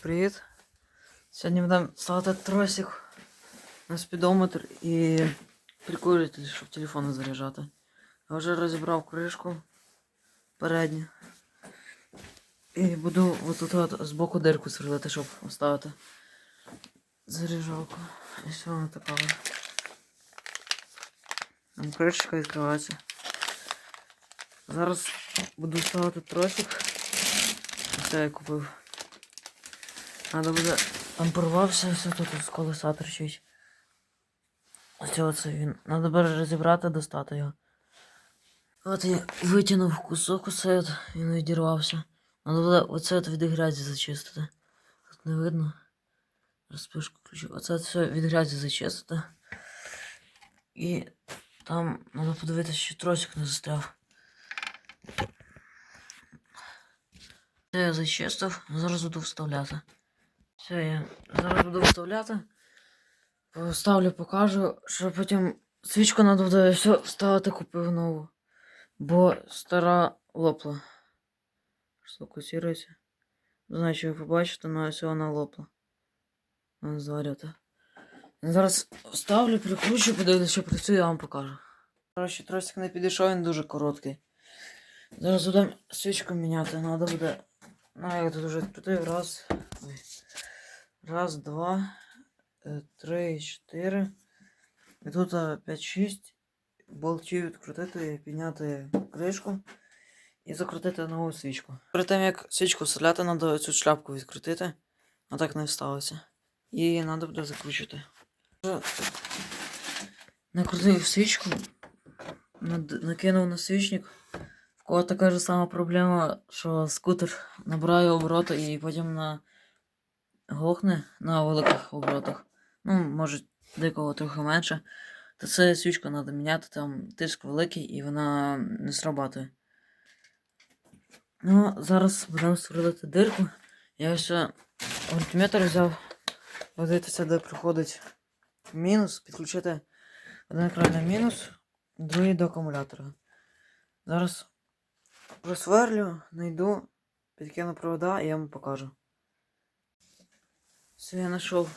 привіт! Сьогодні будемо ставити тросик на спідометр і прикурюватель, щоб телефон заряджати. Я вже розібрав кришку передню. І буду отут от збоку дирку сверлити, щоб вставити заряджалку. І все вона така. Там кришечка відкривається. Зараз буду ставити тросик. Це я купив. Надо буде. Там порвався все тут з колеса торчить. Ось оце він. Надо буде розібрати, достати його. От я витягнув кусок от, він відірвався. Надо буде оце от від грязі зачистити. Тут не видно. Розпишку ключу. Оце от все від грязі зачистити. І там треба подивитися, що тросик не застряв. Це я зачистив, зараз буду вставляти. Все, я зараз буду вставляти. Поставлю, покажу, що потім свічку треба буде все вставити, купив нову. Бо стара лопла. Знаю, чи ви побачите, але все вона лопла. Зварювати. Зараз вставлю, прикручу, подивлюсь, що працює, я вам покажу. Коротше, тросик не підійшов, він дуже короткий. Зараз будемо свічку міняти, треба буде. Ну, я тут вже крутив. Раз. Ой. Раз, два, е, три, чотири. І тут 5-6 болтів відкрутити підняти кришку і закрутити нову свічку. Перед тим як свічку вставляти, треба цю шляпку відкрутити, а так не вставиться. І треба буде закручувати. Накрутив свічку, накинув на свічник. В кого така ж сама проблема, що скутер набирає обороти і потім на глохне на великих оборотах. Ну, може, декого трохи менше. То це свічку треба міняти, там тиск великий і вона не срабатує. Ну, зараз будемо сверлити дирку. Я ще вольтметр взяв. Подивитися, де приходить мінус, підключити один екран на мінус, другий до акумулятора. Зараз просверлю, знайду, підкину провода і я вам покажу. Все, я знайшов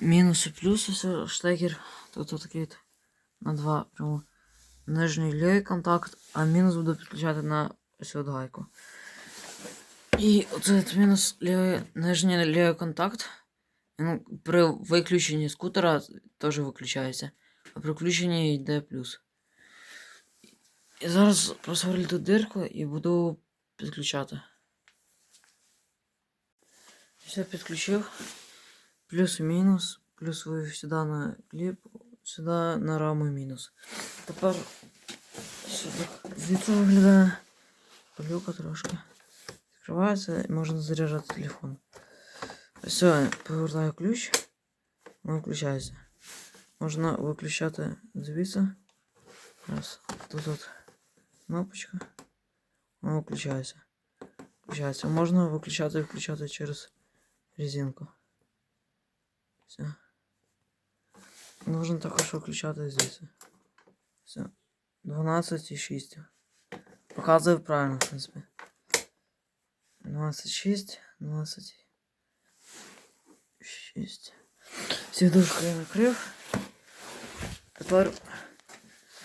мінус і плюс, ось штекер. Тут отакий от на два прямо нижній лівий контакт, а мінус буду підключати на ось от гайку. І оце мінус лівий, нижній лівий контакт. Ну, при виключенні скутера теж виключається, а при включенні йде плюс. І зараз просверлю тут дирку і буду підключати. Все підключив. Плюс і мінус. Плюс вивів сюди на кліп, сюди на раму мінус. Тепер сюди звідси виглядає пилюка трошки. Відкривається і можна заряджати телефон. Все, повертаю ключ. Воно включається. Можна виключати звідси. Раз. Тут от кнопочка. Воно виключається. Включається. Можна виключати і включати через Резинку. Все. Можна також виключати звідси. Все. 12,6. Показує правильно, в принципі. 26, 12. 6. Сідушку я накрив. Тепер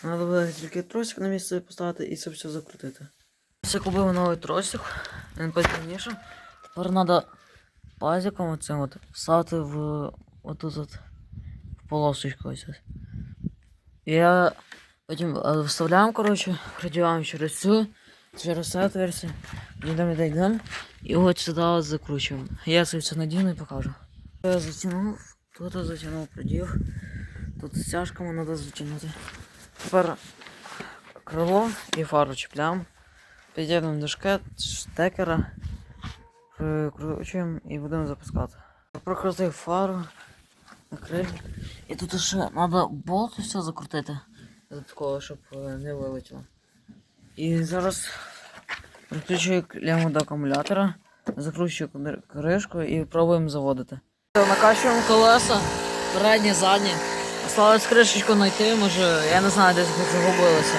треба буде тільки тросик на місце поставити і це все закрутити. Все купив новий тросик, він потемніше. Тепер треба пазиком оцим от вставити в отут от в полосочку ось. Я потім е, вставляємо, коротше, продіваємо через цю, через цю отверстие, йдемо, йдемо, і от сюди от закручуємо. Я це все надіну і покажу. Я затягнув, тут затягнув, продів. Тут стяжками треба затягнути. Тепер крило і фару чіпляємо. Під'єднуємо до шкет, штекера, прикручуємо і будемо запускати. Прокрутив фару, накрив. І тут ще треба болт все закрутити. Додатково, щоб е, не вилетіло. І зараз прикручую клему до акумулятора, закручую кришку і пробуємо заводити. Накачуємо колеса, передні, задні. Осталось кришечку знайти, може, я не знаю, десь загубилося.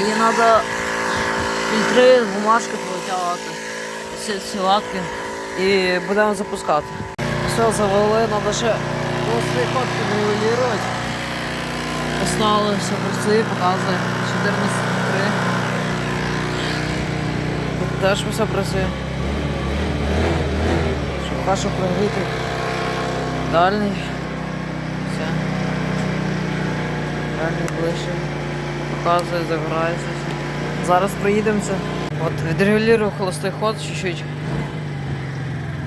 І треба фільтри, бумажки повитягувати. Ці, ці і будемо запускати. Все, завели, треба ще свої ходки нивелірувати. Поставили, все працює, показує 14.3. Тут теж все працює. Щоб кашу прогріти. Дальній. Все. Дальній ближче. Показує, загорається. Зараз проїдемося. От відрегулюю холостий ход чуть-чуть.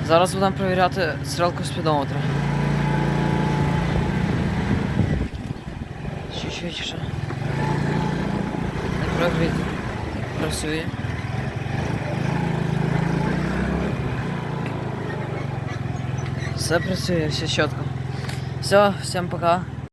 Зараз будемо перевіряти стрілку спідометра. Чуть-чуть ще. Не прогріти. Працює. Все працює, все чітко. Все, всім пока.